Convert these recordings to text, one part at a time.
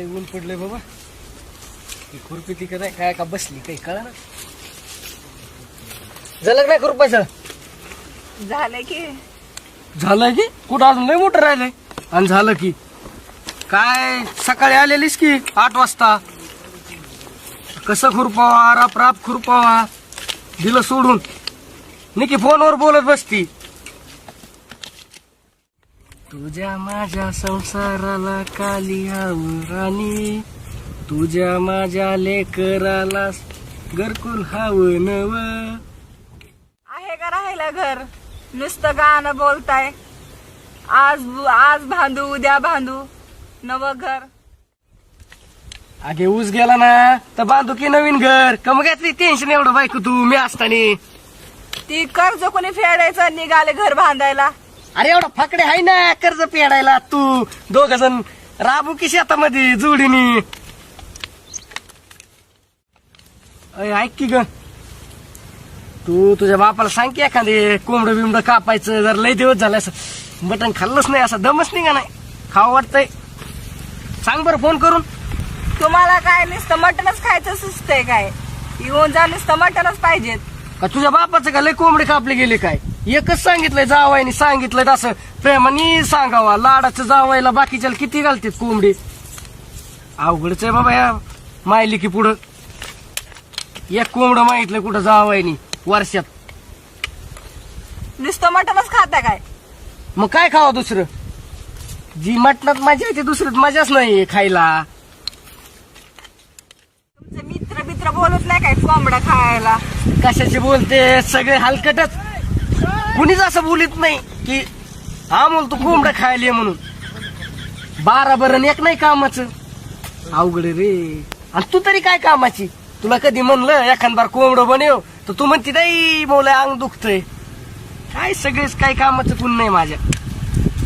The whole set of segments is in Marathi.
लय ऊन पडलंय बाबा. ही खुरपी ती काय काय का बसली काही कळा ना झालं का नाही खुरपायचं झालं की. झालं की? कुठं अजून लय मोठं राहिलंय? आणि झालं की. काय सकाळी आलेलीस की आठ वाजता? कसं खुरपावा राप राप खुरपावा? दिलं सोडून. निकी फोनवर बोलत बसती. तुझ्या माझ्या संसाराला काली राणी तुझ्या माझ्या लेकराला घरकुल हावं नव. आहे का राहिलं घर? नुसतं गाणं बोलताय. आज आज बांधू उद्या बांधू नवं घर. अगे ऊस गेला ना तर बांधू की नवीन घर? कम घेतली? टेन्शन एवढं बायको तू मी असताना. ती कर्ज कोणी फेडायचं? निघाले घर बांधायला. अरे एवढा फाकडे आहे ना कर्ज फेडायला तू. दोघ जण राबू की शेतामध्ये जोडीनी. ऐक की ग. तू तुझ्या बापाला सांग की एखादे कोंबडं बिंबड कापायचं जर लय दिवस झालं असं. मटण खाल्लंच नाही असं दमच नाही का नाही? खावं वाटतंय. सांग बरं फोन करून. तुम्हाला काय नुसतं मटणच खायचं सुचतंय काय? येऊन जा नुसतं मटणच पाहिजेत. का तुझ्या बापाचं का लय कोंबडे कापले गेले काय? एकच सांगितलंय जावायनी सांगितलंय तसं. प्रेमाने सांगावा लाडाचं जावायला बाकीच्या किती घालतात कोंबडी? अवघडच आहे बाबा या मायली की पुढं. एक कोंबडं माहितलं कुठं जावायनी वर्षात. नुसतं मटणच खाता काय? मग काय खावं दुसरं? जी मटणात मजा येते दुसऱ्यात मजाच नाही खायला. तुमचे मित्र मित्र बोलत नाही काय कोंबडा खायला? कशाचे बोलते? सगळे हलकटच. कुणीच असं बोलत नाही की हा बोल तू कोंबडा खायला ये म्हणून. बारा बरण एक नाही कामाचं. अवघड रे. आणि तू तरी काय कामाची? तुला कधी म्हणलं एखाद बार कोंबडं बनव तर तू म्हणते नाही बोला अंग दुखतय. काय सगळेच काय कामाचं कोण नाही माझ्या.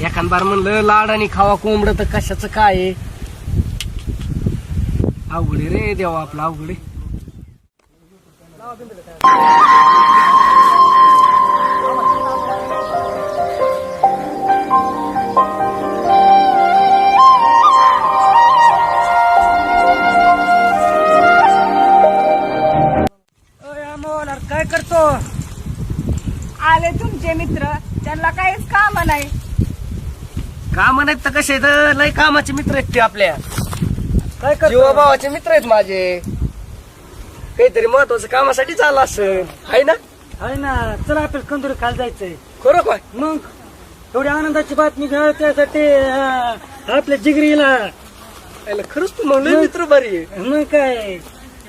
एखाद बार म्हणलं लाडानी खावा कोंबडं तर कशाचं काय अवघड रे देवा आपला अवघड काम नाही काम नाहीत तर कसे आहेत? लय कामाचे मित्र आहेत ते आपल्या. काय जीवाभावाचे मित्र आहेत माझे. काहीतरी महत्वाचं कामासाठी चाललं असेल. आहे ना? आहे ना. चला आपल्याला कंदुरी खायला जायचंय. खरं काय? मग? एवढी आनंदाची बातमी घ्या त्यासाठी अं, आपल्या जिगरीला. याला खरंच तू म्हणलं मित्र बरी आहे. मग काय?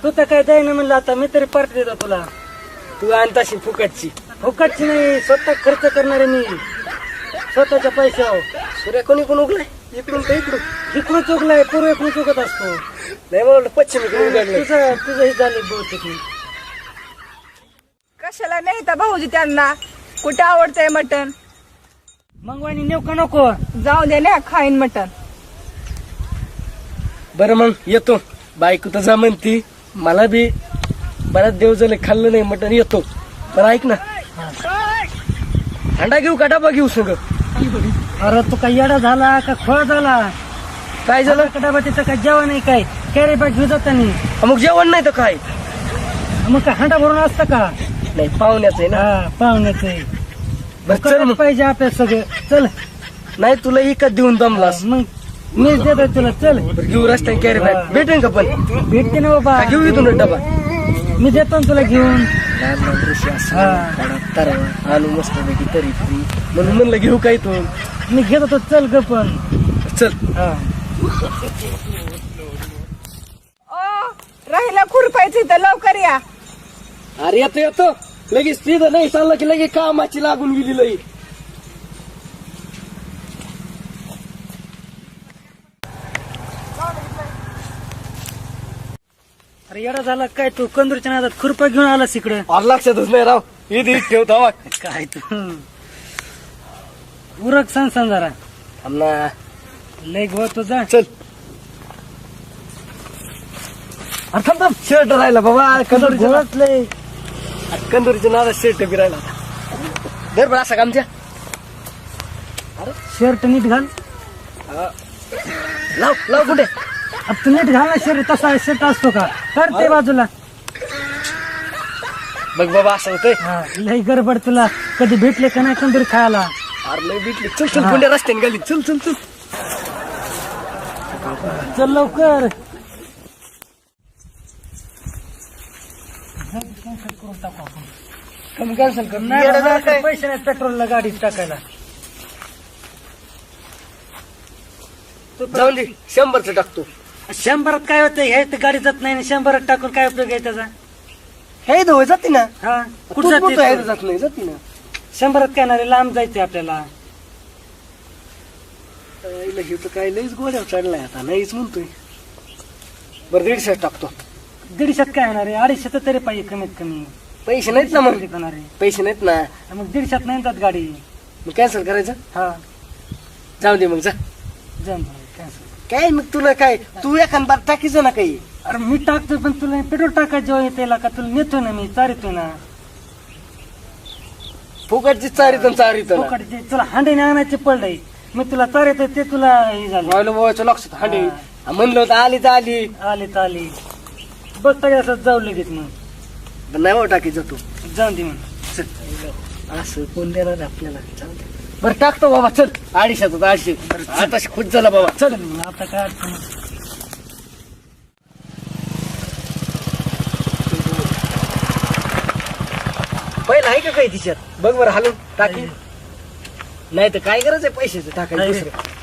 तू तर काय द्याय ना म्हणलं आता मी तरी पार्टी देतो तुला. तू आणताशी फुकटची. फुकटची नाही स्वतः खर्च करणारे मी. स्वतःच्या पैशावर. सूर्य कोणी कोण उगलाय? इकडून का इकडून. इकडून चुकलाय पूर्व इकडून चुकत असतो. नाही मला वाटलं पश्चिमेकडून उघडलं तुझं तुझं हे झालं बहुतेक. कशाला नाही तर भाऊजी त्यांना? कुठे आवडतंय मटण? मग वाणी नेऊ का नको. जाऊ दे ना खाईन मटण. बरं मग येतो. बायको तर जा म्हणती. मला बी बऱ्याच दिवस झाले खाल्लं नाही मटण येतो. पण ऐक ना. अंडा घेऊ का डबा घेऊ सगळं? अरे तू काय येडा झाला का खोळ झाला? काय झालं? डबा तिथं काय जेवण नाही काय? कॅरी बॅग घेऊ जातानी मग जेवण नाही तर काय? मग काय हांडा भरून असतं का? नाही पाहुण्याचं आहे ना. हा पाहुण्याचं चल मग. पाहिजे आपल्या सगळं? चल. नाही तुला इकत देऊन दमलास. मग मीच देतो तुला चल. बरं घेऊ रस्त्याने कॅरी बॅग भेटेन का पण? भेटते ना बाबा. का घेऊ इथून डबा. मी देतो ना तुला घेऊन. लहान लहान ऋषी असं हा. कडा तरवा आणू मस्त पैकी तरी तरी म्हणून म्हणलं घेऊ काय तू मी घेत होतो चल ग पण. चल. हा. ओ राहिला खुरपायचं तर लवकर या. अरे येतो येतो. लगेच तिथं नाही चाललं की लगेच कामाची लागून गेली लई. अरे येडा झाला काय तू? कंदूरच्या नादात खुरपा घेऊन आलास इकडे? अरे लक्षातच नाही राव. इथे ठेवतो हवा काय तू? उरक सांग सांग जरा. थांब ना. लय गो तुझा चल. अरे थांब थांब. शर्ट राहिला बाबा. कंदुरीच्या गोळच लय. नादात- कंदुरीच्या नादात शर्ट बी राहिला. दर बरं असा आमच्या शर्ट नीट घाल. लाव लाव कुठे? अब तू नीट घाल ना शर्ट तसा शर्ट असतो का? कर ते बाजूला. बघ बाबा असं होतंय. हा, लई गडबड तुला. कधी भेटले का नाही तंदुरी खायला? अरे लय भेटली. चल चल पुण्या रस्त्याने गेली चल चल चल. चल लवकर. कमी कॅन्सल कर. नाही बाबा, पैसे नाही पेट्रोलला गाडीत टाकायला. जाऊन दे शंभरचं टाकतो शंभरात काय होतं? हे तर गाडी जात नाही आणि शंभरात टाकून काय उपयोग आहे त्याचा? हे दो जाते ना. हा कुठं कुठं जाते नाही जाते ना. शंभरात काय नाही लांब जायचंय आपल्याला. हे तर काय लईच गोड्यावर चढलाय आता नाहीच म्हणतोय. बरं दीडशे टाकतो. दीडशेत काय होणार आहे? अडीचशे तरी पाहिजे कमीत कमी. पैसे नाहीत ना मग. किती होणार आहे. पैसे नाहीत ना. मग दीडशेत नाही जात गाडी. मग कॅन्सल करायचं? हा. जाऊ दे मग जा. कॅन्सल काय मग तुला काय? तू एखाद टाकीचं ना काही? अरे मी टाकतो पण तुला पेट्रोल टाकायचं जेव्हा येते का तुला नेतो ना मी चारितो ना. फुकटची चारीत चारीत फुकट जे तुला हांडीने आणायचे पडलंय. मी तुला चारितो ते तुला हे झालं. बाबाच्या लक्षात हांडी. म्हणलं होतं आली तर आली. आले तर आले. बघ सगळ्याच जाऊ लगेच मग. नाही टाकी जातो जाऊन दे मग. असं कोण देणार आपल्याला? जाऊ दे. बरं टाकतो बाबा चल. अडीचशे अडीचशे. आता खुश झाला बाबा. चल. आता काय. पहिला आहे का काही तिच्यात? बघ बरं हालून टाकी. नाही. तर काय गरज आहे पैशाचं टाकायचं नाही. दुसरं?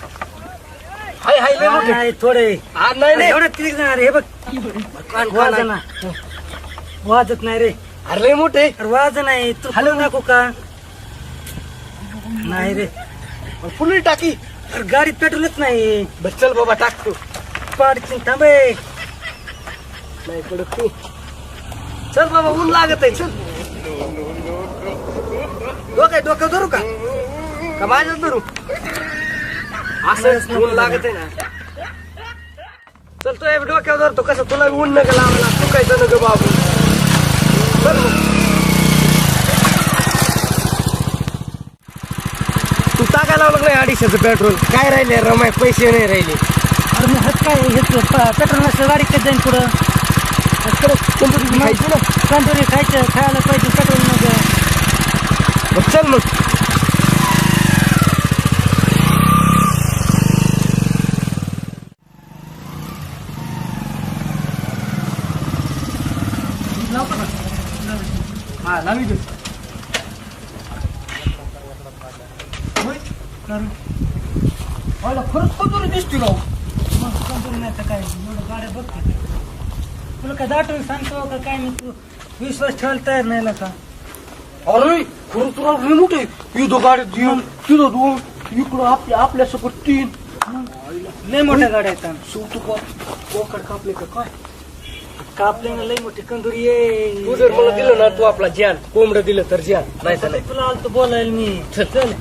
हाय हाय लय मोठे. नाही, थोडे. हा, नाही नाही. एवढं तिरीक जाणार हे बघ. कान- वाज. ना वाजत नाही रे. अरे लय मोठे. अरे वाज नाही. तू हलवून दाखवू का? नाही रे. फुल टाकी. अरे गाडीत पेट्रोलच नाही. बस चल बाबा टाकतो पाडची थांबे नाही पडत तू. चल बाबा ऊन लागत आहे चल. डोकं डोकं धरू का? का माझ्याच धरू? असं ऊन लागत आहे ना. चल तो डोक्यावर धरतो. कसं तुला ऊन नका लावायला. चुकायचं नका बाबू. चल मग. तू टाकायला लावलं नाही अडीचशेचं पेट्रोल काय राहिले? रमाय पैसे नाही राहिले. अरे मी हात काय? हे पेट्रोल नसलं गाडी कधी जाईन पुढं? तंदुरी खायची ना. कंटोरी खायचं खायला पाहिजे पेट्रोल मग. चल मग. हा लावी दे खरंच कंदुरी दिसते राव. मग कंटोरी नाही तर काय एवढं गाड्या बघते तुला काय दाटून सांगतो का काय मी तू? विश्वास ठेवायला तयार नाही ना का अरे खरं तुला लय मोठे इथं गाड्यात येऊन तिथं दोन इकडं आपल्या आपल्यासोबत तीन लय मोठ्या गाड्या आहेत शेवटी कोकड कापले का काय? कापल्यानं लय मोठी कंदुरी ये. तू जर मला दिलं ना तू आपला ज्यान कोंबडं दिलं तर ज्यान. नाही नाही. तुला आलतो बोलायला मी. चल.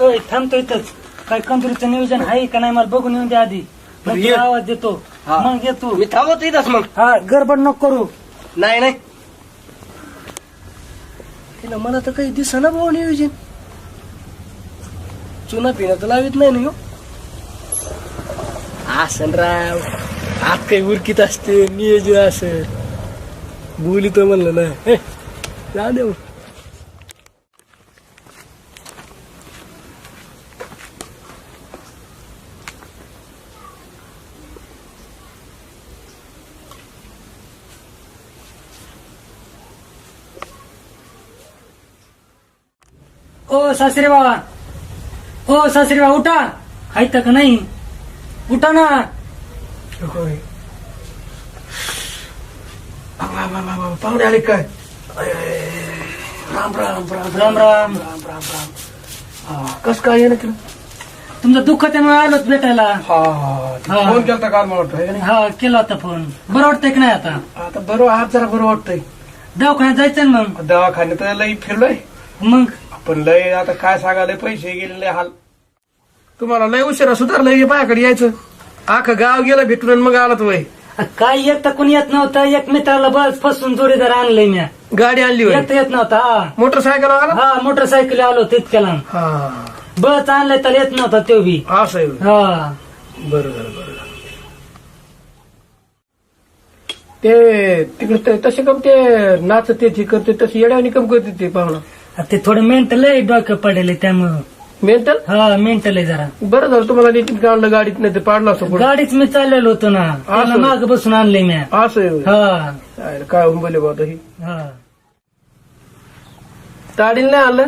ओय थांबतो इथंच. काय कंदुरीचं नियोजन आहे का नाही मला बघून येऊन दे आधी. मग ये. तुला आवाज देतो. हा. मग येतो मी थांबवतो इथंच मग. हा गडबड नको करू. नाही नाही. तिला मला तर काही दिसना भाऊ नियोजन. चुना पिणं तर लावित नाही ना ह्यो. असेल राव. आत काही उरकीत असते नियोजन असं बोली तर म्हणलं ना जा देऊ दे ओ सासरे बाबा. ओ सासरे बाबा उठा. खायता का नाही? उठा ना पाहुणे आले काय? राम राम राम राम राम कस काय येणं केलं तुमचं दुःख त्यामुळे आलोच भेटायला. फोन केलता काल मला वाटतं. का नाही? हा केला होता फोन. बरं वाटतंय की नाही आता? आता बरं आज जरा बरं वाटतंय. दवाखान्यात जायचं ना मग? दवाखान्यात लई फिरलोय. मग? पण लय आता काय सांगायला पैसे गेलेले हाल. तुम्हाला लय उशिरा सुधारलंय बायाकडे यायचं. आखं गाव गेलं भेटून आणि मग आला वय. काय एक तर कोणी येत नव्हतं एक मित्राला बस फसून जोडीदार आणलंय म्या. गाडी आणली होय येत येत नव्हता हा. मोटरसायकल आला? हा मोटरसायकल आलो तितक्याला. हा. बस आणलंय तर येत नव्हता तो बी. असं आहे होय. हा. बरं झालं बरं. झालं ते तिकडे ते- तसे कम ते नाचते ते करते तसे येड्यावानी कम करते ते पाहुणा. आता ते थोडं मेंटल आहे डोकं पडेल त्यामुळं. मेंटल हा मेंटल आहे जरा. बरं झालं तुम्हाला नीट आणलं गाडीत नाही ते पाडलं असं. गाडीच मी चाललेलो होतो ना. त्याला. माग बसून आणलंय म्या असं आहे होय. हा. काय- काय उंबले बाबा ही. हा. ताडील नाही आणलं?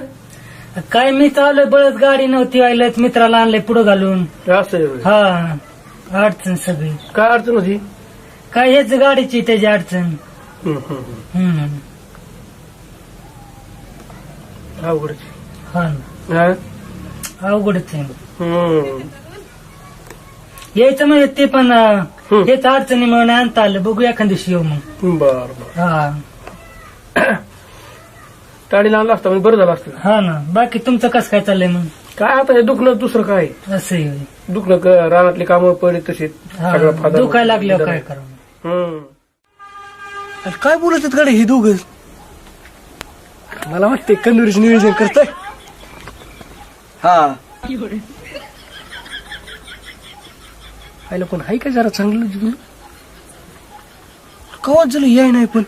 काय मी चाललोय बळच गाडी नव्हती व्हायला मित्राला आणलंय पुढे घालून. असं आहे होय. हा अडचण सगळी. काय अडचण होती? काय हेच गाडीची त्याची अडचण. हम्म, हम्म, हम्म. हम्म. अवघडच. हा. ना हा? अवघडच आहे. यायचं म्हणजे ते पण. हेच अडचणी म्हणून आणता आलं. बघू एखाद दिवशी येऊ मग. बर बर. हा. ताडीला आणलं असतं म्हणजे बरं झालं असतं. हा ना. बाकी तुमचं कसं काय चाललंय मग? काय आता हे दुखणं दुसरं काय? असं आहे. दुखणं क- रानातली कामं पडली तशी. हा, सगळं फायदा दुखायला लागल्यावर काय करावं? हम्म. काय बोलत आहेत गाडी ही दोघ? मला वाटते कंदुरीचं नियोजन करताय. हा. आयला पण हाय काय जरा चांगलं जुनं? कवाच झालं याय नाही पण.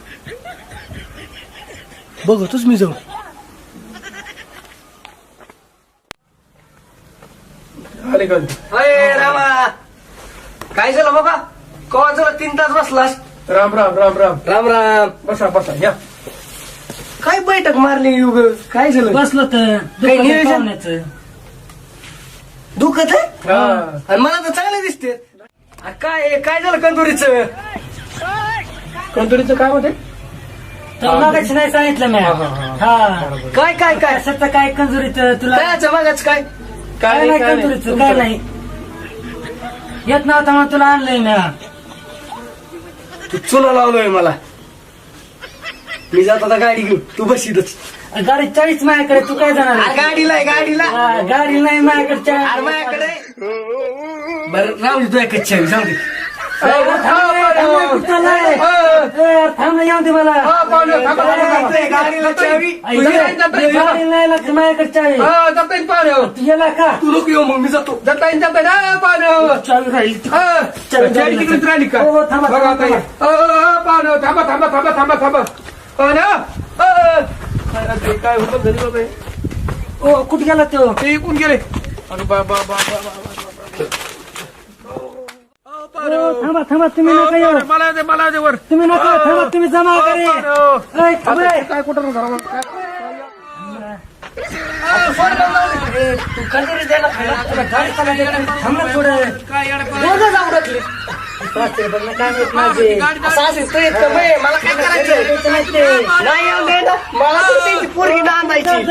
बघतोच मी जाऊ आले का? अरे रामा. काय झालं बाबा कवा झालं तीन तास बसलास? राम राम राम राम. राम राम. बसा बसा या. काय बैठक मारली युग? काय झालं? बसलो तर काही नियोजन? दुखत आहे? आणि मला तर चांगले दिसते आ, काय काय झालं कंदुरीच? कंदुरीचं काय होते तुला मागायचं नाही सांगितलं मी. हा, काय काय काय? कशाचं काय कंजुरीचं तुला कायचं मागाच काय? काय नाही कंजुरीचं काय नाही. येत नव्हता मग तुला आणलंय मी. तू चुना लावलोय मला. मी जात आता गाडी घेऊन. तू बसीतच गाडी चाळीस माझ्याकडे तू काय जाणार अरे गाडीला आहे, गाडीला हा, गाडी नाही माझ्याकडे अरे चाळीस. माझ्याकडे बरं राहू दे तुझ्या कच्च्या जाऊ दे थांब रे, कुठं नाही? ए, थांब ना, येऊ दे मला गाडीला चावी आई, गाडी नाही लागत माझ्याकडे चाळीस तू गेला का तू लोक येऊ मग मी जातो चावी राहिली ती. हो, थांबा, थांबा, थांबा. काय होतं घरी बाबा हे? ओ कुठे गेला तो? ते इकून गेले. अरे बाबा बाबा ओ, थांबा थांबा तुम्ही नका येऊ. मला दे मला दे वर. तुम्ही नका थांबा तुम्ही जमा करे. काय कुठं तू द्यायला खायला तुला गाडी थोडं काय मला काय करायचं मला पोरगी नांदायची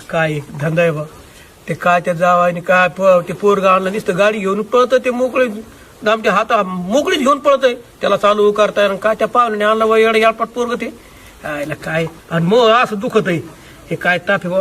काय धंदा आहे बा ते काय त्या जावाने काय ते पोरगा आणलं नुसतं गाडी घेऊन पळत ते मोकळे आमच्या हाता मोकळीच घेऊन पळतय. त्याला चालू करताय काय त्या पाहुणे आणलं वय याडपाट पोरग ते? काय? आणि मग असं दुखत आहे हे काय ताप आहे बा?